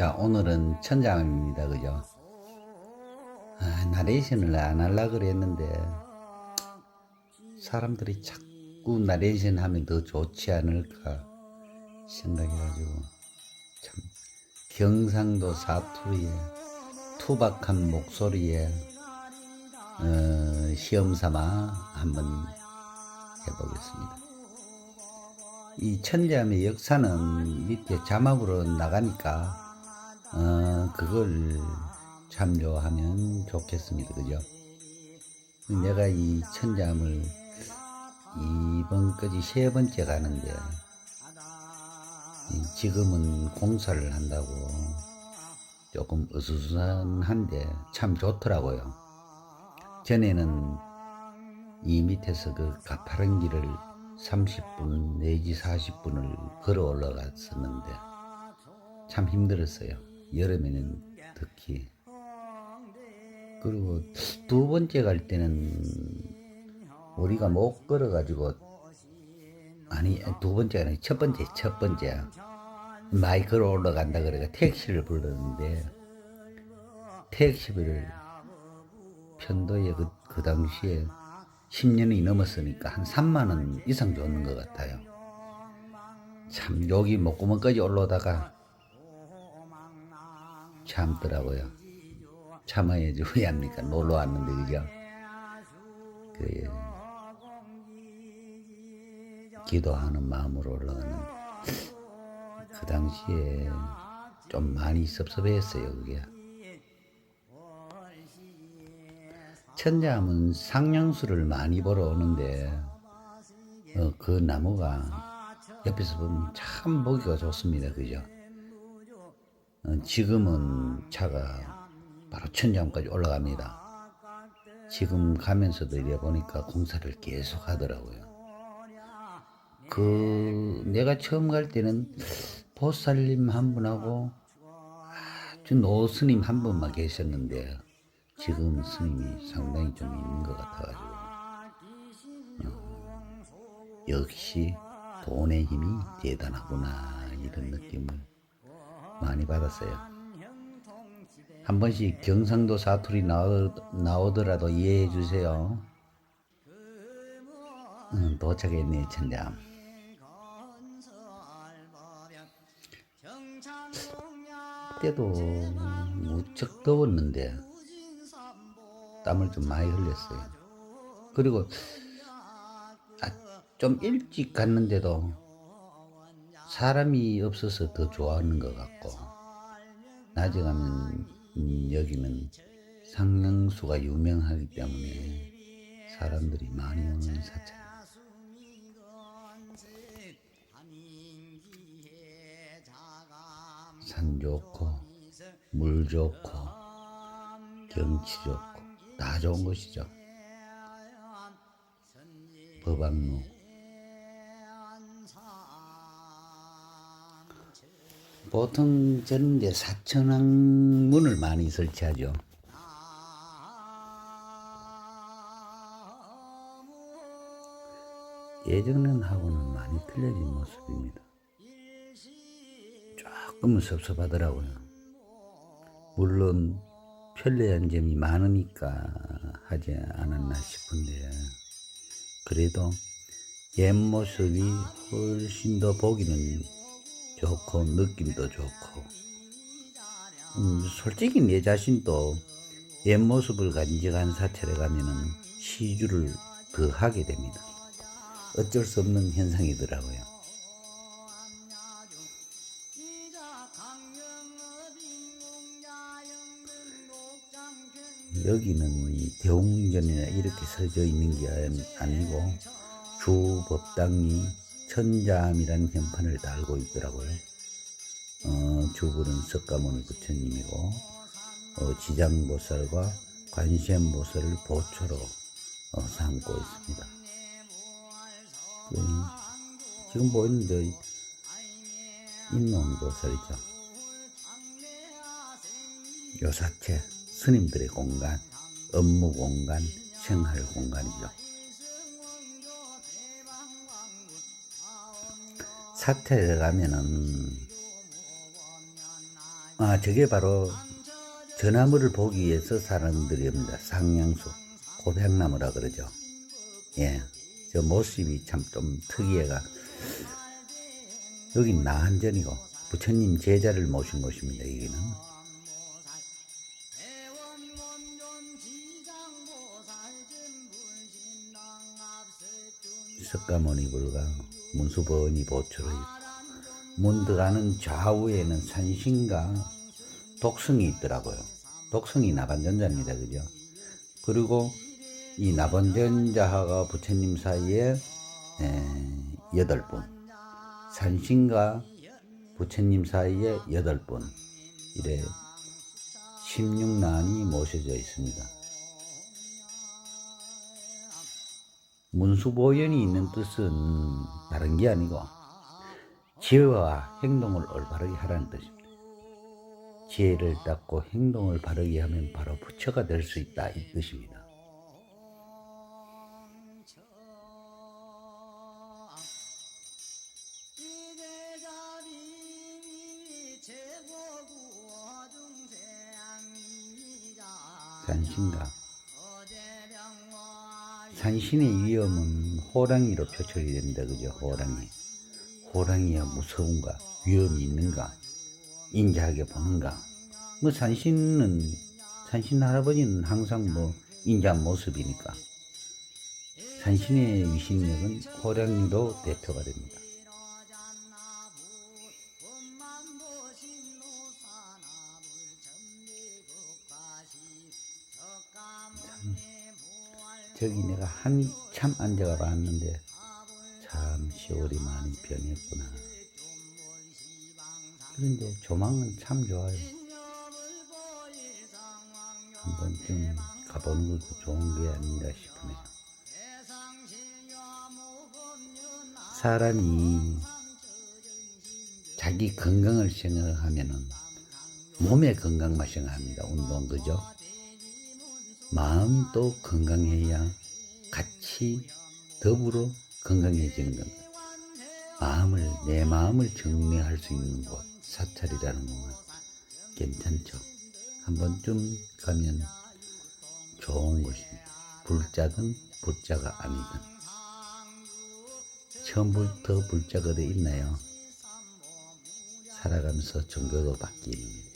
자, 오늘은 천장입니다. 그죠? 아, 나레이션을 안 하려고 그랬는데, 사람들이 자꾸 나레이션 하면 더 좋지 않을까 생각해가지고, 참, 경상도 사투리에, 투박한 목소리에, 어, 시험 삼아 한번 해보겠습니다. 이 천자의 역사는 밑에 자막으로 나가니까 어, 그걸 참조하면 좋겠습니다. 그죠? 내가 이 천잠을 이번까지 세 번째 가는데 이 지금은 공사를 한다고 조금 으스스한데 참 좋더라고요. 전에는 이 밑에서 그 가파른 길을 30분 내지 40분을 걸어 올라갔었는데 참 힘들었어요. 여름에는 특히. 그리고 두 번째 갈 때는 우리가 못 걸어가지고 아니 두 번째가 아니라 첫 번째 첫 번째 걸어 올라간다 그래가 택시를 불렀는데 택시비를 편도에 그, 그 당시에 10년이 넘었으니까 한 3만 원 이상 줬는 것 같아요. 참 여기 목구멍까지 올라오다가 참더라고요. 참아야지 왜 합니까? 놀러 왔는데 그죠? 그 기도하는 마음으로 올라가는 그 당시에 좀 많이 섭섭했어요 그게. 천자하면 상냥수를 많이 보러 오는데 어, 그 나무가 옆에서 보면 참 보기가 좋습니다 그죠? 어, 지금은 차가 바로 천장까지 올라갑니다. 지금 가면서도 이래 보니까 공사를 계속 하더라고요. 그 내가 처음 갈 때는 보살님 한 분하고 아주 노스님 한 분만 계셨는데 지금 스님이 상당히 좀 있는 것 같아가지고 어, 역시 돈의 힘이 대단하구나 이런 느낌을 많이 받았어요. 한 번씩 경상도 사투리 나오, 나오더라도 이해해 주세요. 응, 도착했네 천장. 때도 무척 더웠는데 땀을 좀 많이 흘렸어요. 그리고 아, 좀 일찍 갔는데도 사람이 없어서 더 좋아하는 것 같고 낮에 가면 음, 여기는 상명수가 유명하기 때문에 사람들이 많이 오는 사찰. 산 좋고 물 좋고 경치 좋고 다 좋은 곳이죠. 법안로 보통 저는 이제 사천왕문을 많이 설치하죠. 예전은 하고는 많이 틀려진 모습입니다. 조금은 섭섭하더라고요. 물론 편리한 점이 많으니까 하지 않았나 싶은데 그래도 옛 모습이 훨씬 더 보기는 좋고 느낌도 좋고 음, 솔직히 내 자신도 옛 모습을 간직한 사찰에 가면은 시주를 더 하게 됩니다. 어쩔 수 없는 현상이더라고요. 여기는 대웅전이나 이렇게 서져 있는 게 아니고 주 법당이 천자암이라는 현판을 달고 있더라고요. 어, 주부는 석가모니 부처님이고 어, 지장보살과 관세음보살을 보초로 어, 삼고 있습니다. 그, 지금 보이는데 인론보살이죠. 요사체 스님들의 공간, 업무 공간, 생활 공간이죠. 사태에 가면은 아, 저게 바로 전나무를 보기 위해서 사람들이 옵니다. 상냥수, 고백나무라 그러죠. 예. 저 모습이 참 좀 특이해가. 여기 나한전이고, 부처님 제자를 모신 곳입니다, 여기는. 석가모니 불가 문수번이 보초로 있고 문 들어가는 좌우에는 산신과 독성이 있더라고요. 독성이 나반전자입니다. 그죠? 그리고 이 나반전자하고 부처님 사이에 에, 여덟 분, 산신과 부처님 사이에 여덟 분, 이래 16난이 모셔져 있습니다. 문수보현이 있는 뜻은 다른 게 아니고 지혜와 행동을 올바르게 하라는 뜻입니다. 지혜를 닦고 행동을 바르게 하면 바로 부처가 될 수 있다 이 뜻입니다. 산신가 산신의 위험은 호랑이로 표출이 됩니다. 그죠? 호랑이. 호랑이야 무서운가? 위험이 있는가? 인자하게 보는가? 뭐 산신은, 산신 할아버지는 항상 뭐 인자한 모습이니까. 산신의 위신력은 호랑이로 대표가 됩니다. 저기 내가 한참 앉아가 봤는데 참 세월이 많이 변했구나. 그런데 조망은 참 좋아요. 한 번쯤 가보는 것도 좋은 게 아닌가 싶으네요. 사람이 자기 건강을 생각하면은 몸의 건강만 생각합니다. 운동 그죠? 마음이 또 건강해야 같이 더불어 건강해지는 겁니다. 마음을, 내 마음을 정리할 수 있는 곳, 사찰이라는 곳은 괜찮죠. 한 번쯤 가면 좋은 곳입니다. 불자든 불자가 아니든. 처음부터 불자가 돼 있나요? 살아가면서 종교도 바뀝니다.